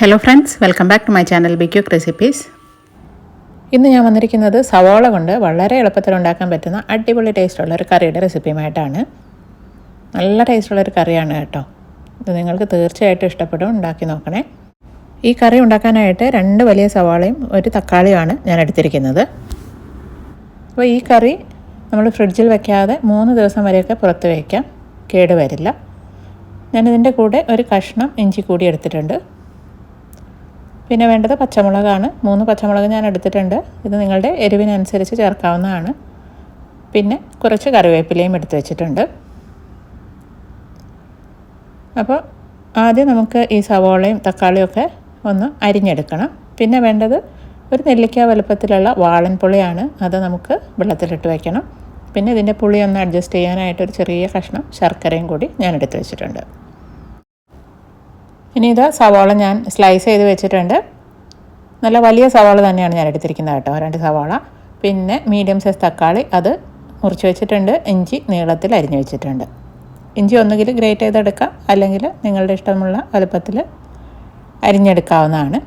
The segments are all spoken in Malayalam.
Hello friends welcome back to my channel B ബിക്യൂക്ക് recipes ഇന്ന് ഞാൻ വന്നിരിക്കുന്നത് സവാള കൊണ്ട് വളരെ എളുപ്പത്തിൽ ഉണ്ടാക്കാൻ പറ്റുന്ന അടിപൊളി ടേസ്റ്റുള്ള ഒരു കറിയുടെ റെസിപ്പിയുമായിട്ടാണ് നല്ല ടേസ്റ്റുള്ള ഒരു കറിയാണ് കേട്ടോ. ഇത് നിങ്ങൾക്ക് തീർച്ചയായിട്ടും ഇഷ്ടപ്പെടും ഉണ്ടാക്കി നോക്കണേ. ഈ കറി ഉണ്ടാക്കാനായിട്ട് രണ്ട് വലിയ സവാളയും ഒരു തക്കാളിയുമാണ് ഞാൻ എടുത്തിരിക്കുന്നത്. അപ്പോൾ ഈ കറി നമ്മൾ ഫ്രിഡ്ജിൽ വെക്കാതെ മൂന്ന് ദിവസം വരെയൊക്കെ പുറത്ത് വയ്ക്കാം കേടുവരില്ല ഞാനിതിന്റെ കൂടെ ഒരു കഷ്ണം ഇഞ്ചി കൂടി എടുത്തിട്ടുണ്ട്. പിന്നെ വേണ്ടത് പച്ചമുളകാണ്. മൂന്ന് പച്ചമുളക് ഞാൻ എടുത്തിട്ടുണ്ട്. ഇത് നിങ്ങളുടെ എരിവിനനുസരിച്ച് ചേർക്കാവുന്നതാണ്. പിന്നെ കുറച്ച് കറിവേപ്പിലയും എടുത്തു വെച്ചിട്ടുണ്ട്. അപ്പോൾ ആദ്യം നമുക്ക് ഈ സവോളയും തക്കാളിയൊക്കെ ഒന്ന് അരിഞ്ഞെടുക്കണം. പിന്നെ വേണ്ടത് ഒരു നെല്ലിക്ക വലുപ്പത്തിലുള്ള വാളൻ പുളിയാണ്. അത് നമുക്ക് വെള്ളത്തിലിട്ട് വയ്ക്കണം പിന്നെ ഇതിന്റെ പുളി ഒന്ന് അഡ്ജസ്റ്റ് ചെയ്യാനായിട്ട് ഒരു ചെറിയ കഷ്ണം ശർക്കരയും കൂടി ഞാൻ എടുത്തു വെച്ചിട്ടുണ്ട്. ഇനി ഇത് സവാള ഞാൻ സ്ലൈസ് ചെയ്ത് വെച്ചിട്ടുണ്ട്. നല്ല വലിയ സവാള തന്നെയാണ് ഞാൻ എടുത്തിരിക്കുന്നത് കേട്ടോ രണ്ട് സവാള. പിന്നെ മീഡിയം സൈസ് തക്കാളി അത് മുറിച്ച് വെച്ചിട്ടുണ്ട് ഇഞ്ചി നീളത്തിൽ അരിഞ്ഞ് വെച്ചിട്ടുണ്ട്. ഇഞ്ചി ഒന്നുകിൽ ഗ്രേറ്റ് ചെയ്തെടുക്കാം അല്ലെങ്കിൽ നിങ്ങളുടെ ഇഷ്ടമുള്ള വലുപ്പത്തിൽ അരിഞ്ഞെടുക്കാവുന്നതാണ്.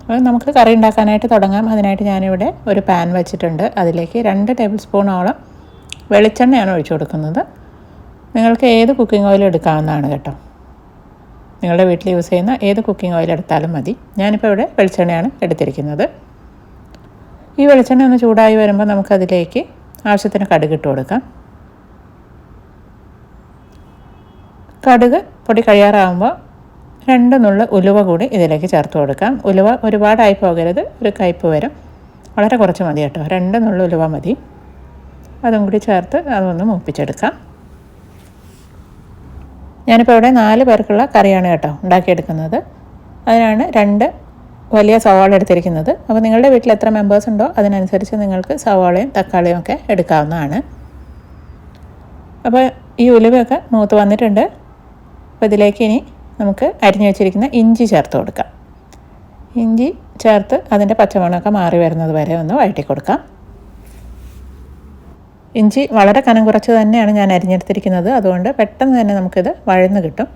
അപ്പോൾ നമുക്ക് കറി ഉണ്ടാക്കാനായിട്ട് തുടങ്ങാം. അതിനായിട്ട് ഞാനിവിടെ ഒരു പാൻ വെച്ചിട്ടുണ്ട്. അതിലേക്ക് രണ്ട് ടേബിൾ സ്പൂണോളം വെളിച്ചെണ്ണയാണ് ഒഴിച്ചു കൊടുക്കുന്നത്. നിങ്ങൾക്ക് ഏത് കുക്കിംഗ് ഓയിൽ എടുക്കാവുന്നതാണ് കേട്ടോ. നിങ്ങളുടെ വീട്ടിൽ യൂസ് ചെയ്യുന്ന ഏത് കുക്കിംഗ് ഓയിൽ എടുത്താലും മതി. ഞാനിപ്പോൾ ഇവിടെ വെളിച്ചെണ്ണയാണ് എടുത്തിരിക്കുന്നത്. ഈ വെളിച്ചെണ്ണ ഒന്ന് ചൂടായി വരുമ്പോൾ നമുക്കതിലേക്ക് ആവശ്യത്തിന് കടുക് ഇട്ട് കൊടുക്കാം. കടുക് പൊടി കഴിയാറാകുമ്പോൾ രണ്ട് നുള്ളു ഉലുവ കൂടി ഇതിലേക്ക് ചേർത്ത് കൊടുക്കാം. ഉലുവ ഒരുപാടായി പോകരുത് ഒരു കയ്പ്പ് വരും. വളരെ കുറച്ച് മതി കേട്ടോ. രണ്ട് നുള്ളു ഉലുവ മതി. അതും കൂടി ചേർത്ത് അതൊന്ന് മൂപ്പിച്ചെടുക്കാം. ഞാനിപ്പോൾ ഇവിടെ നാല് പേർക്കുള്ള കറിയാണ് കേട്ടോ ഉണ്ടാക്കിയെടുക്കുന്നത്. അതിനാണ് രണ്ട് വലിയ സവാള എടുത്തിരിക്കുന്നത്. അപ്പോൾ നിങ്ങളുടെ വീട്ടിൽ എത്ര മെമ്പേഴ്സ് ഉണ്ടോ അതിനനുസരിച്ച് നിങ്ങൾക്ക് സവാളയും തക്കാളിയും ഒക്കെ എടുക്കാവുന്നതാണ്. അപ്പോൾ ഈ ഉലുവയൊക്കെ മൂത്ത് വന്നിട്ടുണ്ട്. അപ്പോൾ ഇതിലേക്ക് ഇനി നമുക്ക് അരിഞ്ഞു വെച്ചിരിക്കുന്ന ഇഞ്ചി ചേർത്ത് കൊടുക്കാം. ഇഞ്ചി ചേർത്ത് അതിന്റെ പച്ചമണമൊക്കെ മാറി വരുന്നത് വരെ ഒന്ന് വഴറ്റി കൊടുക്കാം. ഇഞ്ചി വളരെ കനം കുറച്ച് തന്നെയാണ് ഞാൻ അരിഞ്ഞെടുത്തിരിക്കുന്നത്. അതുകൊണ്ട് പെട്ടെന്ന് തന്നെ നമുക്കിത് വഴന്ന് കിട്ടും.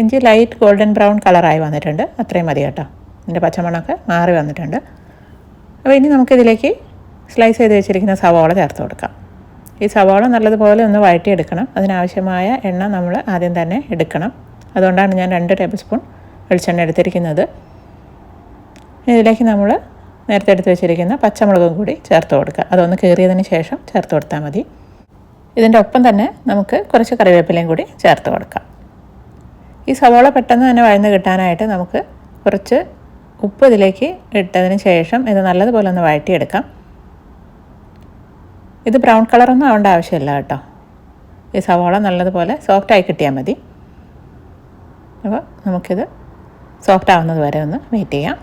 ഇഞ്ചി ലൈറ്റ് ഗോൾഡൻ ബ്രൗൺ കളറായി വന്നിട്ടുണ്ട്. അത്രയും മതി കേട്ടോ. ഇതിന്റെ പച്ചമണമൊക്കെ മാറി വന്നിട്ടുണ്ട്. അപ്പോൾ ഇനി നമുക്കിതിലേക്ക് സ്ലൈസ് ചെയ്ത് വെച്ചിരിക്കുന്ന സവാള ചേർത്ത് കൊടുക്കാം. ഈ സവാള നല്ലതുപോലെ ഒന്ന് വഴറ്റിയെടുക്കണം. അതിനാവശ്യമായ എണ്ണ നമ്മൾ ആദ്യം തന്നെ എടുക്കണം. അതുകൊണ്ടാണ് ഞാൻ രണ്ട് ടേബിൾ സ്പൂൺ വെളിച്ചെണ്ണ എടുത്തിരിക്കുന്നത്. ഇതിലേക്ക് നമ്മൾ നേരത്തെ എടുത്ത് വെച്ചിരിക്കുന്ന പച്ചമുളകും കൂടി ചേർത്ത് കൊടുക്കുക. അതൊന്ന് കീറിയതിന് ശേഷം ചേർത്ത് കൊടുത്താൽ മതി. ഇതിന്റെ ഒപ്പം തന്നെ നമുക്ക് കുറച്ച് കറിവേപ്പിലയും കൂടി ചേർത്ത് കൊടുക്കാം. ഈ സവോള പെട്ടെന്ന് തന്നെ വഴന്ന് കിട്ടാനായിട്ട് നമുക്ക് കുറച്ച് ഉപ്പ് ഇതിലേക്ക് ഇട്ടതിന് ശേഷം ഇത് നല്ലതുപോലെ ഒന്ന് വഴറ്റിയെടുക്കാം. ഇത് ബ്രൗൺ കളറൊന്നും ആവേണ്ട ആവശ്യമില്ല കേട്ടോ. ഈ സവോള നല്ലതുപോലെ സോഫ്റ്റായി കിട്ടിയാൽ മതി. അപ്പോൾ നമുക്കിത് സോഫ്റ്റ് ആവുന്നത് വരെ ഒന്ന് വെയിറ്റ് ചെയ്യാം.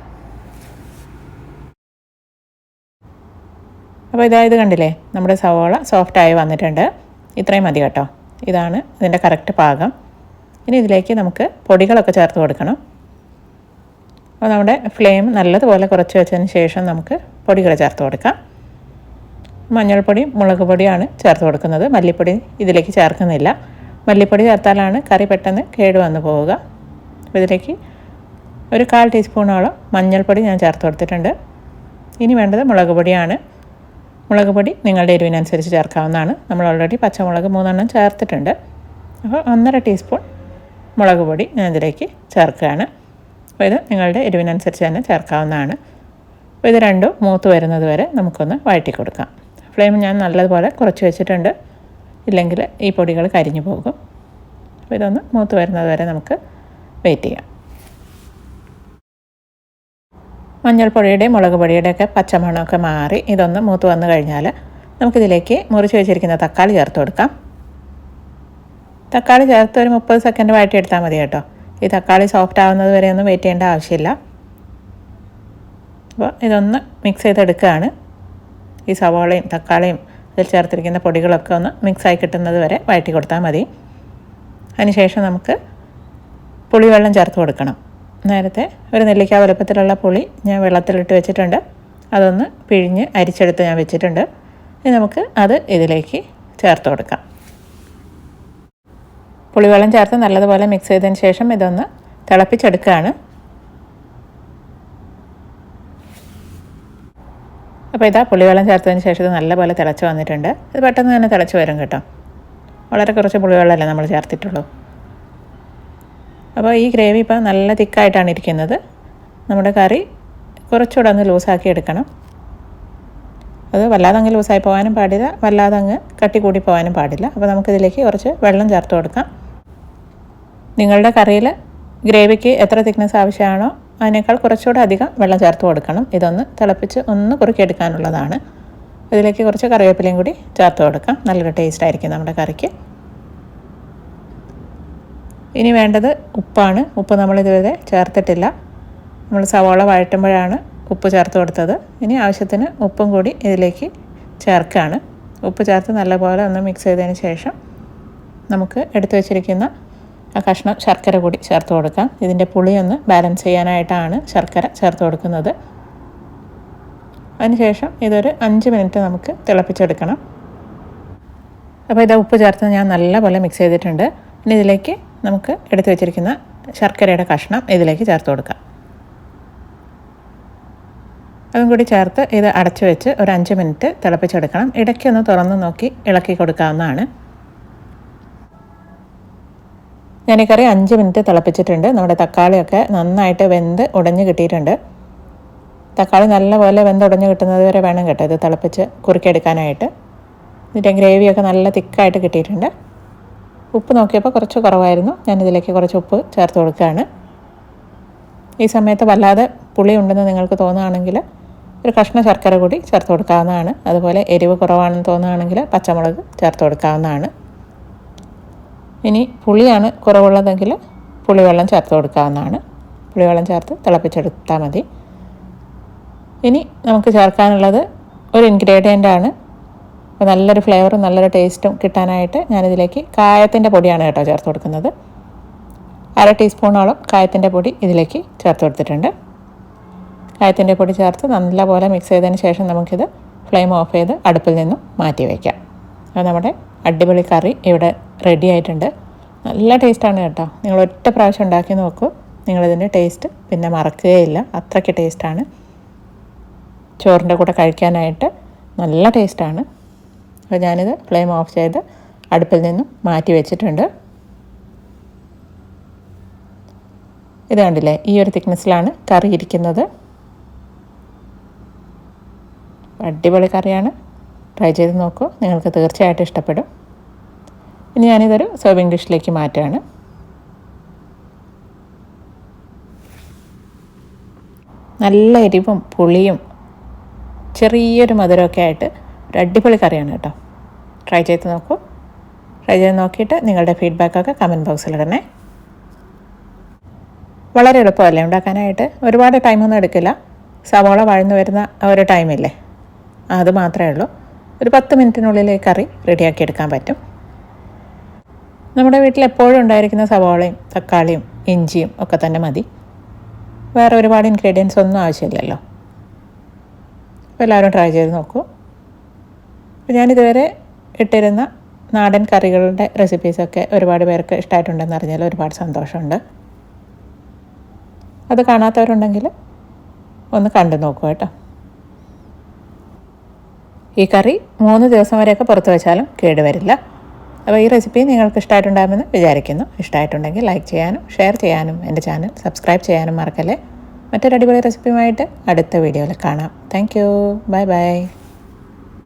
അപ്പോൾ ഇതായത് കണ്ടില്ലേ? നമ്മുടെ സവോള സോഫ്റ്റായി വന്നിട്ടുണ്ട്. ഇത്രയും മതി കേട്ടോ. ഇതാണ് ഇതിന്റെ കറക്റ്റ് പാകം. ഇനി ഇതിലേക്ക് നമുക്ക് പൊടികളൊക്കെ ചേർത്ത് കൊടുക്കണം. അപ്പോൾ നമ്മുടെ ഫ്ലെയിം നല്ലതുപോലെ കുറച്ച് വെച്ചതിന് ശേഷം നമുക്ക് പൊടികൾ ചേർത്ത് കൊടുക്കാം. മഞ്ഞൾപ്പൊടി മുളക് പൊടിയാണ് ചേർത്ത് കൊടുക്കുന്നത്. മല്ലിപ്പൊടി ഇതിലേക്ക് ചേർക്കുന്നില്ല. മല്ലിപ്പൊടി ചേർത്താലാണ് കറി പെട്ടെന്ന് കേട് വന്നു പോവുക. അപ്പോൾ ഇതിലേക്ക് ഒരു കാൽ ടീസ്പൂണോളം മഞ്ഞൾപ്പൊടി ഞാൻ ചേർത്ത് കൊടുത്തിട്ടുണ്ട്. ഇനി വേണ്ടത് മുളക് പൊടിയാണ്. മുളക് പൊടി നിങ്ങളുടെ എരിവിനനുസരിച്ച് ചേർക്കാവുന്നതാണ്. നമ്മൾ ഓൾറെഡി പച്ചമുളക് മൂന്നെണ്ണം ചേർത്തിട്ടുണ്ട്. അപ്പോൾ ഒന്നര ടീസ്പൂൺ മുളക് പൊടി ഞാൻ ഇതിലേക്ക് ചേർക്കുകയാണ്. അപ്പോൾ ഇത് നിങ്ങളുടെ എരിവിനനുസരിച്ച് തന്നെ ചേർക്കാവുന്നതാണ്. അപ്പോൾ ഇത് രണ്ടും മൂത്ത് വരുന്നത് വരെ നമുക്കൊന്ന് വഴറ്റി കൊടുക്കാം. ഫ്ലെയിം ഞാൻ നല്ലതുപോലെ കുറച്ച് വെച്ചിട്ടുണ്ട്. ഇല്ലെങ്കിൽ ഈ പൊടികൾ കരിഞ്ഞു പോകും. അപ്പോൾ ഇതൊന്ന് മൂത്ത് വരുന്നത് വരെ നമുക്ക് വെയിറ്റ് ചെയ്യാം. മഞ്ഞൾപ്പൊടിയുടെയും മുളക് പൊടിയുടെയൊക്കെ പച്ചമണമൊക്കെ മാറി ഇതൊന്ന് മൂത്ത് വന്നു കഴിഞ്ഞാൽ നമുക്കിതിലേക്ക് മുറിച്ച് വെച്ചിരിക്കുന്ന തക്കാളി ചേർത്ത് കൊടുക്കാം. തക്കാളി ചേർത്ത് ഒരു മുപ്പത് സെക്കൻഡ് വഴറ്റിയെടുത്താൽ മതി കേട്ടോ. ഈ തക്കാളി സോഫ്റ്റ് ആവുന്നത് വരെ ഒന്നും വെയിറ്റ് ചെയ്യേണ്ട ആവശ്യമില്ല. അപ്പോൾ ഇതൊന്ന് മിക്സ് ചെയ്തെടുക്കുകയാണ്. ഈ സവാളയും തക്കാളിയും അതിൽ ചേർത്തിരിക്കുന്ന പൊടികളൊക്കെ ഒന്ന് മിക്സായി കിട്ടുന്നത് വരെ വഴറ്റി കൊടുത്താൽ മതി. അതിനുശേഷം നമുക്ക് പുളിവെള്ളം ചേർത്ത് കൊടുക്കണം. നേരത്തെ ഒരു നെല്ലിക്ക വലുപ്പത്തിലുള്ള പുളി ഞാൻ വെള്ളത്തിലിട്ട് വെച്ചിട്ടുണ്ട്. അതൊന്ന് പിഴിഞ്ഞ് അരിച്ചെടുത്ത് ഞാൻ വെച്ചിട്ടുണ്ട്. ഇനി നമുക്ക് അത് ഇതിലേക്ക് ചേർത്ത് കൊടുക്കാം. പുളിവെള്ളം ചേർത്ത് നല്ലതുപോലെ മിക്സ് ചെയ്തതിന് ശേഷം ഇതൊന്ന് തിളപ്പിച്ചെടുക്കുകയാണ്. അപ്പോൾ ഇതാ പുളിവെള്ളം ചേർത്തതിന് ശേഷം ഇത് നല്ലപോലെ തിളച്ച് വന്നിട്ടുണ്ട്. ഇത് പെട്ടെന്ന് തന്നെ തിളച്ച് വരും കേട്ടോ. വളരെ കുറച്ച് പുളിവെള്ളമല്ലേ നമ്മൾ ചേർത്തിട്ടുള്ളൂ. അപ്പോൾ ഈ ഗ്രേവി ഇപ്പോൾ നല്ല തിക്കായിട്ടാണ് ഇരിക്കുന്നത്. നമ്മുടെ കറി കുറച്ചുകൂടെ ഒന്ന് ലൂസാക്കി എടുക്കണം. അത് വല്ലാതെ അങ്ങ് ലൂസായി പോകാനും പാടില്ല. വല്ലാതെ അങ്ങ് കട്ടി കൂടി പോകാനും പാടില്ല. അപ്പോൾ നമുക്കിതിലേക്ക് കുറച്ച് വെള്ളം ചേർത്ത് കൊടുക്കാം. നിങ്ങളുടെ കറിയിൽ ഗ്രേവിക്ക് എത്ര തിക്നെസ് ആവശ്യമാണോ അതിനേക്കാൾ കുറച്ചുകൂടെ അധികം വെള്ളം ചേർത്ത് കൊടുക്കണം. ഇതൊന്ന് തിളപ്പിച്ച് ഒന്ന് കുറുക്കിയെടുക്കാനുള്ളതാണ്. ഇതിലേക്ക് കുറച്ച് കറിവേപ്പിലയും കൂടി ചേർത്ത് കൊടുക്കാം. നല്ലൊരു ടേസ്റ്റ് ആയിരിക്കും നമ്മുടെ കറിക്ക്. ഇനി വേണ്ടത് ഉപ്പാണ്. ഉപ്പ് നമ്മൾ ഇതുവരെ ചേർത്തിട്ടില്ല. നമ്മൾ സവാള വഴറ്റുമ്പോഴാണ് ഉപ്പ് ചേർത്ത് കൊടുത്തത്. ഇനി ആവശ്യത്തിന് ഉപ്പും കൂടി ഇതിലേക്ക് ചേർക്കുകയാണ് ഉപ്പ് ചേർത്ത് നല്ലപോലെ ഒന്ന് മിക്സ് ചെയ്തതിന് ശേഷം നമുക്ക് എടുത്തു വച്ചിരിക്കുന്ന ആ കഷ്ണം ശർക്കര കൂടി ചേർത്ത് കൊടുക്കാം. ഇതിന്റെ പുളി ഒന്ന് ബാലൻസ് ചെയ്യാനായിട്ടാണ് ശർക്കര ചേർത്ത് കൊടുക്കുന്നത്. അതിനുശേഷം ഇതൊരു അഞ്ച് മിനിറ്റ് നമുക്ക് തിളപ്പിച്ചെടുക്കണം. അപ്പോൾ ഇത് ഉപ്പ് ചേർത്ത് ഞാൻ നല്ലപോലെ മിക്സ് ചെയ്തിട്ടുണ്ട്. ഇനി ഇതിലേക്ക് നമുക്ക് എടുത്തു വെച്ചിരിക്കുന്ന ശർക്കരയുടെ കഷ്ണം ഇതിലേക്ക് ചേർത്ത് കൊടുക്കാം. അതും കൂടി ചേർത്ത് ഇത് അടച്ചു വെച്ച് ഒരു അഞ്ച് മിനിറ്റ് തിളപ്പിച്ചെടുക്കണം. ഇടയ്ക്കൊന്ന് തുറന്ന് നോക്കി ഇളക്കി കൊടുക്കാവുന്നതാണ്. ഞാൻ ഈ കറി അഞ്ച് മിനിറ്റ് തിളപ്പിച്ചിട്ടുണ്ട്. നമ്മുടെ തക്കാളിയൊക്കെ നന്നായിട്ട് വെന്ത് ഉടഞ്ഞു കിട്ടിയിട്ടുണ്ട്. തക്കാളി നല്ലപോലെ വെന്ത് ഉടഞ്ഞു കിട്ടുന്നത് വരെ വേണം കേട്ടോ ഇത് തിളപ്പിച്ച് കുറുക്കിയെടുക്കാനായിട്ട്. ഇതിന്റെ ഗ്രേവിയൊക്കെ നല്ല തിക്കായിട്ട് കിട്ടിയിട്ടുണ്ട്. ഉപ്പ് നോക്കിയപ്പോൾ കുറച്ച് കുറവായിരുന്നു. ഞാനിതിലേക്ക് കുറച്ച് ഉപ്പ് ചേർത്ത് കൊടുക്കുകയാണ്. ഈ സമയത്ത് വല്ലാതെ പുളി ഉണ്ടെന്ന് നിങ്ങൾക്ക് തോന്നുകയാണെങ്കിൽ ഒരു കഷ്ണ ശർക്കര കൂടി ചേർത്ത് കൊടുക്കാവുന്നതാണ്. അതുപോലെ എരിവ് കുറവാണെന്ന് തോന്നുകയാണെങ്കിൽ പച്ചമുളക് ചേർത്ത് കൊടുക്കാവുന്നതാണ്. ഇനി പുളിയാണ് കുറവുള്ളതെങ്കിൽ പുളിവെള്ളം ചേർത്ത് കൊടുക്കാവുന്നതാണ്. പുളിവെള്ളം ചേർത്ത് തിളപ്പിച്ചെടുത്താൽ മതി. ഇനി നമുക്ക് ചേർക്കാനുള്ളത് ഒരു ഇൻഗ്രീഡിയന്റ് ആണ് അപ്പോൾ നല്ലൊരു ഫ്ലേവറും നല്ലൊരു ടേസ്റ്റും കിട്ടാനായിട്ട് ഞാനിതിലേക്ക് കായത്തിന്റെ പൊടിയാണ് കേട്ടോ ചേർത്ത് കൊടുക്കുന്നത്. അര ടീസ്പൂണോളം കായത്തിന്റെ പൊടി ഇതിലേക്ക് ചേർത്ത് കൊടുത്തിട്ടുണ്ട്. കായത്തിന്റെ പൊടി ചേർത്ത് നല്ലപോലെ മിക്സ് ചെയ്തതിന് ശേഷം നമുക്കിത് ഫ്ലെയിം ഓഫ് ചെയ്ത് അടുപ്പിൽ നിന്നും മാറ്റി വയ്ക്കാം അത് നമ്മുടെ അടിപൊളി കറി ഇവിടെ റെഡി ആയിട്ടുണ്ട്. നല്ല ടേസ്റ്റാണ് കേട്ടോ. നിങ്ങൾ ഒറ്റ പ്രാവശ്യം ഉണ്ടാക്കി നോക്കൂ. നിങ്ങളിതിന്റെ ടേസ്റ്റ് പിന്നെ മറക്കുകയില്ല. അത്രയ്ക്ക് ടേസ്റ്റാണ് ചോറിന്റെ കൂടെ കഴിക്കാനായിട്ട് നല്ല ടേസ്റ്റാണ് അപ്പോൾ ഞാനിത് ഫ്ലെയിം ഓഫ് ചെയ്ത് അടുപ്പിൽ നിന്നും മാറ്റി വെച്ചിട്ടുണ്ട്. ഇത് കണ്ടില്ലേ ഈ ഒരു തിക്നെസ്സിലാണ് കറി ഇരിക്കുന്നത്. അടിപൊളി കറിയാണ്. ട്രൈ ചെയ്ത് നോക്കൂ നിങ്ങൾക്ക് തീർച്ചയായിട്ടും ഇഷ്ടപ്പെടും. ഇനി ഞാനിതൊരു സെർവിങ് ഡിഷിലേക്ക് മാറ്റുകയാണ്. നല്ല എരിവും പുളിയും ചെറിയൊരു മധുരമൊക്കെ ആയിട്ട് ഒരു അടിപൊളി കറിയാണ് കേട്ടോ. ട്രൈ ചെയ്ത് നോക്കൂ. ട്രൈ ചെയ്ത് നോക്കിയിട്ട് നിങ്ങളുടെ ഫീഡ്ബാക്കൊക്കെ കമന്റ് ബോക്സിലിടണേ വളരെ എളുപ്പമല്ലേ ഉണ്ടാക്കാനായിട്ട്? ഒരുപാട് ടൈമൊന്നും എടുക്കില്ല. സവോള വഴന്നു വരുന്ന ഒരു ടൈമില്ലേ അത് മാത്രമേ ഉള്ളൂ. ഒരു പത്ത് മിനിറ്റിനുള്ളിൽ ഈ കറി റെഡിയാക്കി എടുക്കാൻ പറ്റും. നമ്മുടെ വീട്ടിൽ എപ്പോഴും ഉണ്ടായിരിക്കുന്ന സവോളയും തക്കാളിയും ഇഞ്ചിയും ഒക്കെ തന്നെ മതി. വേറെ ഒരുപാട് ഇൻഗ്രീഡിയൻസ് ഒന്നും ആവശ്യമില്ലല്ലോ. അപ്പോൾ എല്ലാവരും ട്രൈ ചെയ്ത് നോക്കൂ. അപ്പോൾ ഞാനിതുവരെ ഇട്ടിരുന്ന നാടൻ കറികളുടെ റെസിപ്പീസൊക്കെ ഒരുപാട് പേർക്ക് ഇഷ്ടമായിട്ടുണ്ടെന്ന് അറിഞ്ഞാൽ ഒരുപാട് സന്തോഷമുണ്ട്. അത് കാണാത്തവരുണ്ടെങ്കിൽ ഒന്ന് കണ്ടു നോക്കുക കേട്ടോ. ഈ കറി മൂന്ന് ദിവസം വരെയൊക്കെ പുറത്ത് വെച്ചാലും കേടുവരില്ല അപ്പോൾ ഈ റെസിപ്പി നിങ്ങൾക്ക് ഇഷ്ടമായിട്ടുണ്ടാകുമെന്ന് വിചാരിക്കുന്നു. ഇഷ്ടമായിട്ടുണ്ടെങ്കിൽ ലൈക്ക് ചെയ്യാനും ഷെയർ ചെയ്യാനും എന്റെ ചാനൽ സബ്സ്ക്രൈബ് ചെയ്യാനും മറക്കല്ലേ. മറ്റൊരു അടിപൊളി റെസിപ്പിയുമായിട്ട് അടുത്ത വീഡിയോയിൽ കാണാം. Thank you bye bye